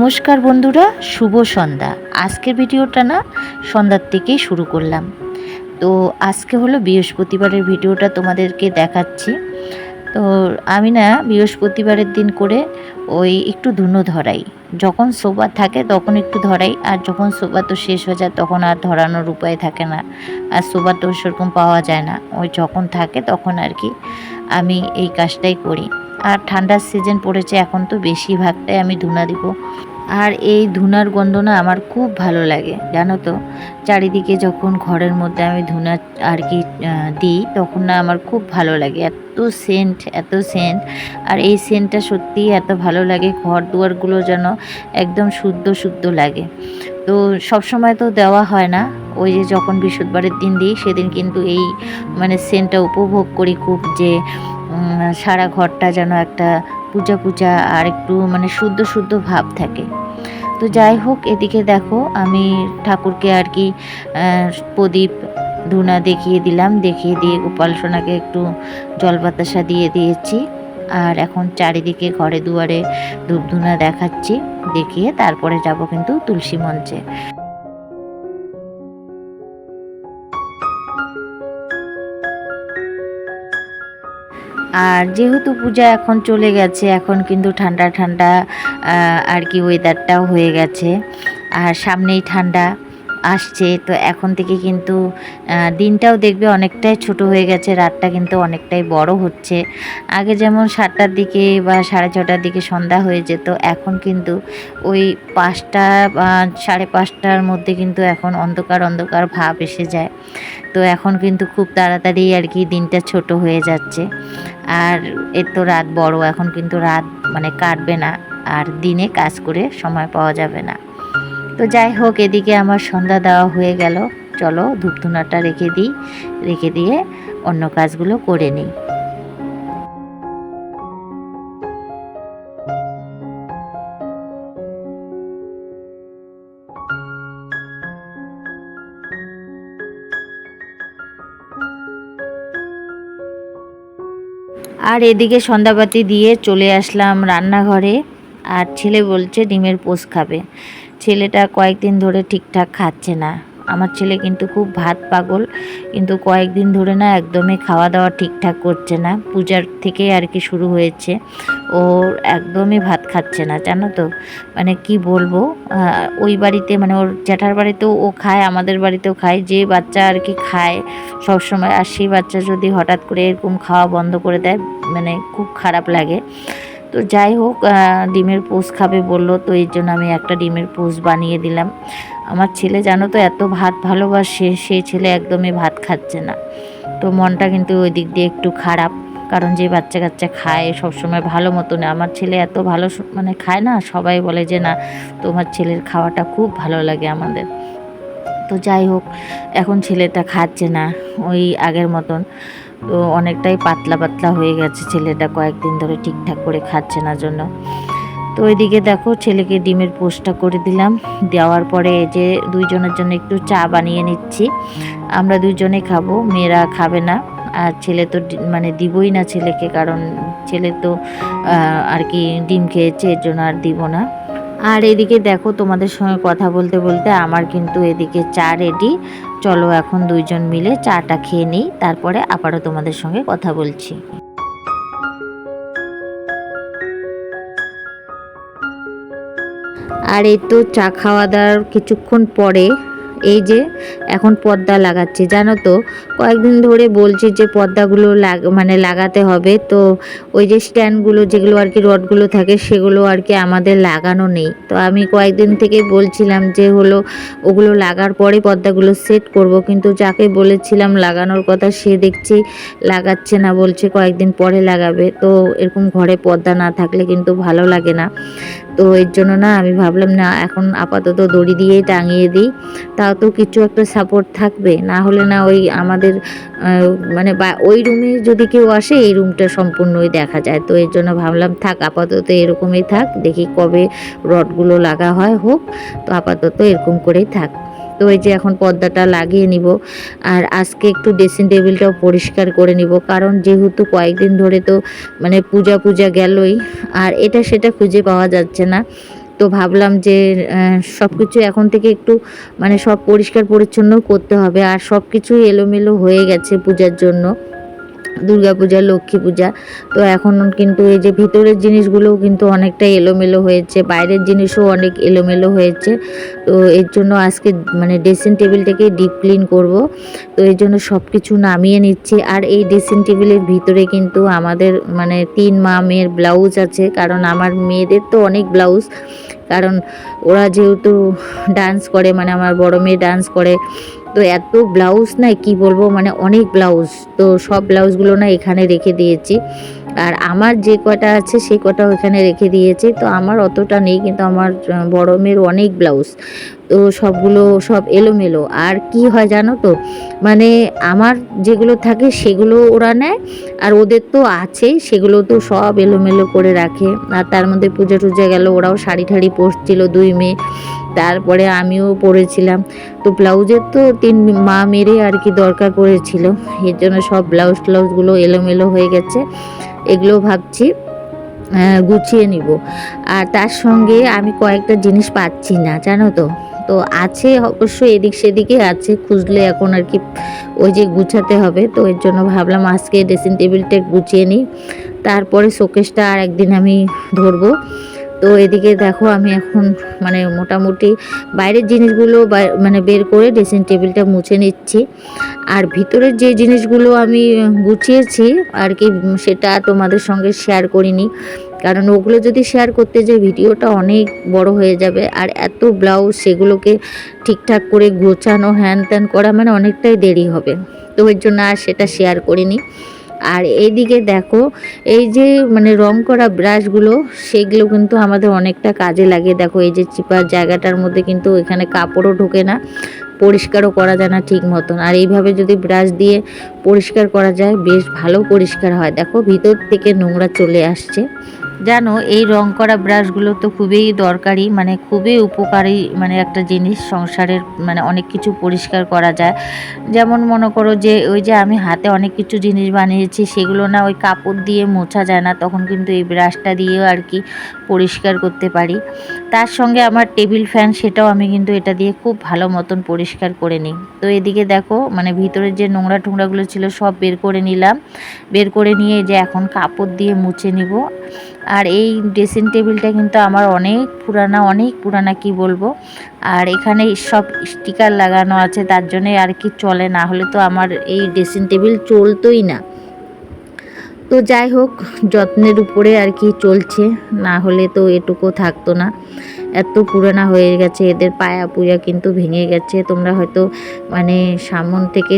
নমস্কার বন্ধুরা, শুভ সন্ধ্যা। আজকের ভিডিওটা না সন্ধ্যার থেকেই শুরু করলাম। তো আজকে হলো বৃহস্পতিবারের ভিডিওটা তোমাদেরকে দেখাচ্ছি। তো আমি না বৃহস্পতিবারের দিন করে ওই একটু ধুনো ধরাই। যখন সোবা থাকে তখন একটু ধরাই, আর যখন সোবা তো শেষ হয়ে যায় তখন আর ধরানোর উপায় থাকে না। আর সোবা তো সেরকম পাওয়া যায় না। ওই যখন থাকে তখন আর কি আমি এই কাজটাই করি। আর ঠান্ডার সিজন পড়েছে, এখন তো বেশিরভাগটাই আমি ধুনা দিব। আর এই ধুনার গন্ধ না আমার খুব ভালো লাগে, জানো তো? চারিদিকে যখন ঘরের মধ্যে আমি ধুনা আর কি দিই, তখন না আমার খুব ভালো লাগে। এত সেন্ট এত সেন্ট আর এই সেন্টটা সত্যিই এত ভালো লাগে ঘর দুয়ারগুলো যেন একদম শুদ্ধ শুদ্ধ লাগে। তো সব সময় তো দেওয়া হয় না, ওই যে যখন বৃহস্পতিবারের দিন দিই, সেদিন কিন্তু এই মানে সেন্টটা উপভোগ করি খুব যে সারা ঘরটা যেন একটা পূজা পূজা আর একটু মানে শুদ্ধ শুদ্ধ ভাব থাকে। তো যাই হোক, এদিকে দেখো আমি ঠাকুরকে আর কি প্রদীপ, ধুনা দেখিয়ে দিলাম। দেখিয়ে দিয়ে গোপাল সোনাকে একটু জল বাতাসা দিয়ে দিয়েছি। আর এখন চারিদিকে ঘরে দুয়ারে ধূপ ধুনা দেখাচ্ছি। দেখিয়ে তারপরে যাব কিন্তু তুলসী মঞ্চে। আর যেহেতু পূজা এখন চলে গেছে, এখন কিন্তু ঠান্ডা ঠান্ডা আর কি ওয়েদারটাও হয়ে গেছে। আর সামনেই ঠান্ডা। আসছে, তো এখন থেকে কিন্তু দিনটাও দেখবে অনেকটাই ছোট হয়ে গেছে, রাতটা কিন্তু অনেকটাই বড় হচ্ছে। আগে যেমন সাতটার দিকে বা সাড়ে ছটার দিকে সন্ধ্যা হয়ে যেত, এখন কিন্তু ওই পাঁচটা বা সাড়ে পাঁচটার মধ্যে কিন্তু এখন অন্ধকার অন্ধকার ভাব এসে যায়। তো এখন কিন্তু খুব তাড়াতাড়ি আর কি দিনটা ছোট হয়ে যাচ্ছে। আর এর তো রাত বড়, এখন কিন্তু রাত মানে কাটবে না, আর দিনে কাজ করে সময় পাওয়া যাবে না। তো যাই হোক, এদিকে আমার সন্ধ্যা দেওয়া হয়ে গেল। চলো, ধূপধুনাটা রেখে দিই, রেখে দিয়ে অন্য কাজগুলো করে নিই। আর এদিকে সন্ধ্যাবাতি দিয়ে চলে আসলাম রান্নাঘরে। আর ছেলে বলছে, ডিমের পোস্ট খাবে। ছেলেটা কয়েকদিন ধরে ঠিকঠাক খাচ্ছে না। আমার ছেলে কিন্তু খুব ভাত পাগল, কিন্তু কয়েকদিন ধরে না একদমই খাওয়া দাওয়া ঠিকঠাক করছে না। পূজার থেকে আর কি শুরু হয়েছে। ও একদমই ভাত খাচ্ছে না, জানো তো? মানে কি বলব? ওই বাড়িতে মানে ওর জ্যাঠার বাড়িতেও ও খায়, আমাদের বাড়িতেও খায়। যে বাচ্চা আর কি খায় সবসময়, আর সেই বাচ্চা যদি হঠাৎ করে এরকম খাওয়া বন্ধ করে দেয় মানে খুব খারাপ লাগে। তো যাই হোক ডিমের পোস খাবে বলল, তো এই জন্য আমি একটা ডিমের পোস বানিয়ে দিলাম। আমার ছেলে জানো তো এত ভাত ভালোবাসে, সে ছেলে একদমই ভাত খাচ্ছে না। তো মনটা কিন্তু ওই দিক দিয়ে একটু খারাপ, কারণ যে বাচ্চা কাচ্চা খায় সবসময় ভালো মতো না আমার ছেলে এত ভালো মানে খায় না, সবাই বলে যে, না, তোমার ছেলের খাওয়াটা খুব ভালো লাগে আমাদের। তো যাই হোক, এখন ছেলেটা খাচ্ছে না, ওই আগের মতন। তো অনেকটাই পাতলা পাতলা হয়ে গেছে। ছেলেটা কয়েকদিন ধরে ঠিকঠাক করে খাচ্ছে না জন্য। তো ওইদিকে দেখো ছেলেকে ডিমের পোস্টটা করে দিলাম। দেওয়ার পরে এই যে দুইজনের জন্য একটু চা বানিয়ে নিচ্ছি। আমরা দুইজনে খাব, মেয়েরা খাবে না। আর ছেলে তো মানে দিবই না ছেলেকে, কারণ ছেলে তো আর কি ডিম খেয়েছে, এর জন্য আর দিব না। আর এদিকে দেখো তোমাদের সঙ্গে কথা বলতে বলতে আমার কিন্তু এদিকে চা রেডি চলো এখন দুইজন মিলে চাটা খেয়ে নিই, তারপরে আবারও তোমাদের সঙ্গে কথা বলছি। আর এই তো চা খাওয়া দাওয়ার কিছুক্ষণ পরে এই যে এখন পর্দা লাগাচ্ছি, জানো তো? কয়েকদিন ধরে বলছি যে পর্দাগুলো লাগ মানে লাগাতে হবে, তো ওই যে স্ট্যান্ডগুলো যেগুলো আর কি রডগুলো থাকে সেগুলো আর কি আমাদের লাগানো নেই। তো আমি কয়েকদিন থেকে বলছিলাম যে হলো ওগুলো লাগার পরে পর্দাগুলো সেট করব, কিন্তু যাকে বলেছিলাম লাগানোর কথা সে দেখছি লাগাচ্ছে না, বলছে কয়েকদিন পরে লাগাবে। তো এরকম ঘরে পর্দা না থাকলে কিন্তু ভালো লাগে না। তো এর জন্য না আমি ভাবলাম না, এখন আপাতত দড়ি দিয়েই টাঙিয়ে দিই। তাও তো কিছু একটা সাপোর্ট থাকবে। না হলে না ওই আমাদের মানে বা, ওই রুমে যদি কেউ আসে, এই রুমটা সম্পূর্ণই দেখা যায়। তো এর জন্য ভাবলাম, থাক, আপাতত এরকমই থাক, দেখি কবে রডগুলো লাগা হয়, হোক, তো আপাতত এরকম করেই থাক। তো এই যে এখন পর্দাটা লাগিয়ে নিব, আর আজকে একটু ড্রেসিং টেবিলটাও পরিষ্কার করে নিব, কারণ যেহেতু কয়েকদিন ধরে তো মানে পূজা পূজা গেলই, আর এটা সেটা খুঁজে পাওয়া যাচ্ছে না। তো ভাবলাম যে সব কিছু এখন থেকে একটু মানে সব পরিষ্কার পরিচ্ছন্ন করতে হবে। আর সব কিছুই এলোমেলো হয়ে গেছে পূজার জন্য। দুর্গা পূজা, লক্ষ্মী পূজা। তো এখন কিন্তু এই যে ভিতরের জিনিসগুলোও কিন্তু অনেকটা এলোমেলো হয়েছে, বাইরের জিনিসও অনেক এলোমেলো হয়েছে। তো এর জন্য আজকে মানে ড্রেসিং টেবিলটাকে ডিপ ক্লিন করব। তো এই জন্য সব কিছু নামিয়ে নিচ্ছি। আর এই ড্রেসিং টেবিলের ভিতরে কিন্তু আমাদের মানে তিন মা মেয়ের ব্লাউজ আছে। কারণ আমার মেয়েদের তো অনেক ব্লাউজ কারণ ওরা যেহেতু ডান্স করে মানে আমার বড় মেয়ে ডান্স করে তো এত ব্লাউজ নাই কি বলব মানে অনেক ব্লাউজ তো সব ব্লাউজগুলো না এখানে রেখে দিয়েছি। আর আমার যে কটা আছে সেই কটাও এখানে রেখে দিয়েছি। তো আমার অতটা নেই, কিন্তু আমার বড় মেয়ের অনেক ব্লাউজ তো সবগুলো সব এলোমেলো। আর কি হয় জানো তো মানে আমার যেগুলো থাকে, সেগুলো ওরা নেয়। আর ওদের তো আছেই সেগুলো তো সব এলোমেলো করে রাখে। আর তার মধ্যে পুজো টুজো গেল, ওরাও শাড়ি ঠাড়ি পরছিল দুই মেয়ে। তারপরে আমিও পরেছিলাম। তো ব্লাউজের তো তিন মা মেরে আর কি দরকার পড়েছিল। এর জন্য সব ব্লাউজ ট্লাউজগুলো এলোমেলো হয়ে গেছে। এগুলো ভাবছি গুছিয়ে নিব। আর তার সঙ্গে আমি কয়েকটা জিনিস পাচ্ছি না, জানো তো? তো আছে অবশ্য এদিক সেদিকে আছে, খুঁজলে এখন আর কি ওই যে গুছাতে হবে। তো এর জন্য ভাবলাম আজকে ড্রেসিং টেবিলটা গুছিয়ে নিই। তারপরে শোকেসটা আর একদিন আমি ধরবো। তো এদিকে দেখো আমি এখন মানে মোটামুটি বাইরের জিনিসগুলো মানে বের করে ড্রেসিং টেবিলটা মুছে নিচ্ছি। আর ভিতরের যে জিনিসগুলো আমি গুছিয়েছি আর কি, সেটা তোমাদের সঙ্গে শেয়ার করিনি। কারণ ওগুলো যদি শেয়ার করতে যে ভিডিওটা অনেক বড় হয়ে যাবে, আর এত ব্লাউজ সেগুলোকে ঠিকঠাক করে গোছানো হ্যান ত্যান করা মানে অনেকটাই দেরি হবে। তো ওই জন্য আর সেটা শেয়ার করিনি। আর এইদিকে দেখো, এই যে মানে রং করা ব্রাশগুলো, সেগুলো কিন্তু আমাদের অনেকটা কাজে লাগে। দেখো, এই যে চিপার জায়গাটার মধ্যে কিন্তু এখানে কাপড়ও ঢোকে না, পরিষ্কারও করা যায় না ঠিক মতন। আর এইভাবে যদি ব্রাশ দিয়ে পরিষ্কার করা যায়, বেশ ভালো পরিষ্কার হয়। দেখো, ভিতর থেকে নোংরা চলে আসছে। জানো, এই রং করা ব্রাশগুলো তো খুবই দরকারি মানে খুবই উপকারী মানে একটা জিনিস সংসারের মানে অনেক কিছু পরিষ্কার করা যায়। যেমন মনে করো যে, ওই যে আমি হাতে অনেক কিছু জিনিস বানিয়েছি, সেগুলো না ওই কাপড় দিয়ে মোছা যায় না, তখন কিন্তু এই ব্রাশটা দিয়েও আর কি পরিষ্কার করতে পারি। তার সঙ্গে আমার টেবিল ফ্যান, সেটাও আমি কিন্তু এটা দিয়ে খুব ভালো মতন পরিষ্কার করে নিই। তো এদিকে দেখো মানে ভিতরের যে নোংরা টোংরাগুলো ছিল, সব বের করে নিলাম। বের করে নিয়ে যে এখন কাপড় দিয়ে মুছে নিব। আর এই ড্রেসিং টেবিলটা কিন্তু আমার অনেক পুরানা অনেক পুরানা, কি বলব? আর এখানে সব স্টিকার লাগানো আছে, তার জন্যে আর কি চলে না হলে তো আমার এই ড্রেসিং টেবিল চলতোই না। তো যাই হোক, যত্নের উপরে আর কি চলছে। না হলে তো এটুকু থাকতো না। এত পুরানা হয়ে গেছে, এদের পায়া পুয়া কিন্তু ভেঙে গেছে। তোমরা হয়তো মানে সামন থেকে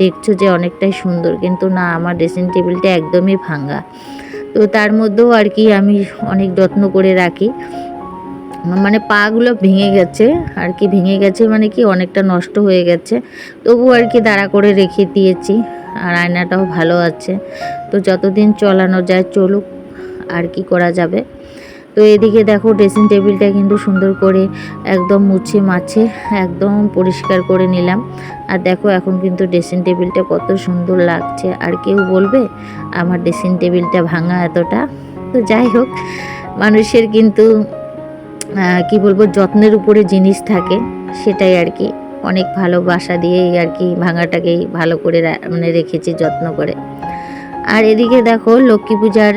দেখছ যে অনেকটাই সুন্দর, কিন্তু না, আমার ড্রেসিং টেবিলটা একদমই ভাঙ্গা তো তার মধ্যেও আর কি আমি অনেক যত্ন করে রাখি। মানে পাগুলো ভেঙে গেছে, আর কি ভেঙে গেছে মানে কি অনেকটা নষ্ট হয়ে গেছে। তবু আর কি দাঁড়া করে রেখে দিয়েছি, আর আয়নাটাও ভালো আছে। তো যতদিন চলানো যায় চলুক, আর কি করা যাবে। তো এদিকে দেখো ড্রেসিং টেবিলটা কিন্তু সুন্দর করে একদম মুছে মাছে, একদম পরিষ্কার করে নিলাম। আর দেখো এখন কিন্তু ড্রেসিং টেবিলটা কত সুন্দর লাগছে। আর কেউ বলবে, আমার ড্রেসিং টেবিলটা ভাঙা এতটা? তো যাই হোক, মানুষের কিন্তু কি বলব, যত্নের উপরে জিনিস থাকে, সেটাই আর কি। অনেক ভালোবাসা দিয়েই আর কি ভাঙাটাকেই ভালো করে মানে রেখেছি, যত্ন করে। আর এদিকে দেখো, লক্ষ্মী পূজার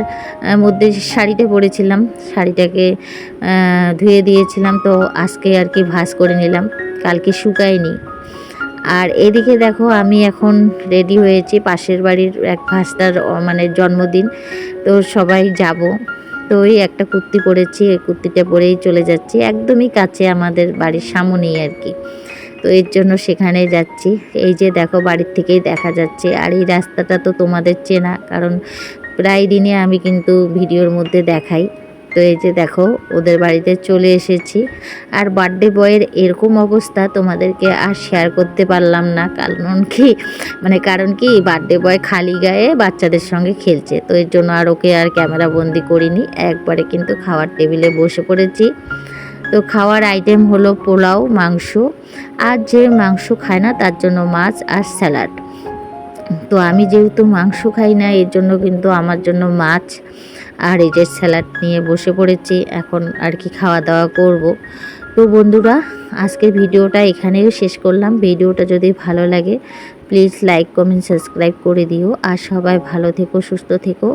মধ্যে শাড়িটা পরেছিলাম। শাড়িটাকে ধুয়ে দিয়েছিলাম, তো আজকে আর কি ভাস করে নিলাম। কালকে শুকায়নি। আর এদিকে দেখো, আমি এখন রেডি হয়েছি, পাশের বাড়ির এক ভাস্তার মানে জন্মদিন, তো সবাই যাব। তো ওই একটা কুর্তি পরেছি, এই কুর্তিটা পরেই চলে যাচ্ছি। একদমই কাছে আমাদের বাড়ির সামনেই আর কি। তো এর জন্য সেখানে যাচ্ছি। এই যে দেখো বাড়ির থেকেই দেখা যাচ্ছে। আর এই রাস্তাটা তো তোমাদের চেনা, কারণ প্রায় দিনে আমি কিন্তু ভিডিওর মধ্যে দেখাই। তো এই যে দেখো, ওদের বাড়িতে চলে এসেছি। আর বার্থডে বয়ের এরকম অবস্থা তোমাদেরকে আর শেয়ার করতে পারলাম না। কারণ কি মানে কারণ কি বার্থডে বয় খালি গায়ে বাচ্চাদের সঙ্গে খেলছে। তো এর জন্য আর ওকে আর ক্যামেরা বন্দি করিনি। একবারে কিন্তু খাওয়ার টেবিলে বসে পড়েছি। তো খাওয়ার আইটেম হলো পোলাও, মাংস। আর যে মাংস খায় না, তার জন্য মাছ আর স্যালাড তো আমি যেহেতু মাংস খাই না, এর জন্য কিন্তু আমার জন্য মাছ আর এই যে স্যালাড নিয়ে বসে পড়েছি, এখন আর কি খাওয়া দাওয়া করব। তো বন্ধুরা, আজকের ভিডিওটা এখানেই শেষ করলাম। ভিডিওটা যদি ভালো লাগে প্লিজ লাইক কমেন্ট সাবস্ক্রাইব করে দিও। আর সবাই ভালো থেকো, সুস্থ থেকো।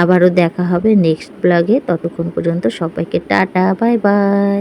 আবারও দেখা হবে নেক্সট ব্লগে ততক্ষণ পর্যন্ত সবাইকে টাটা বাই বাই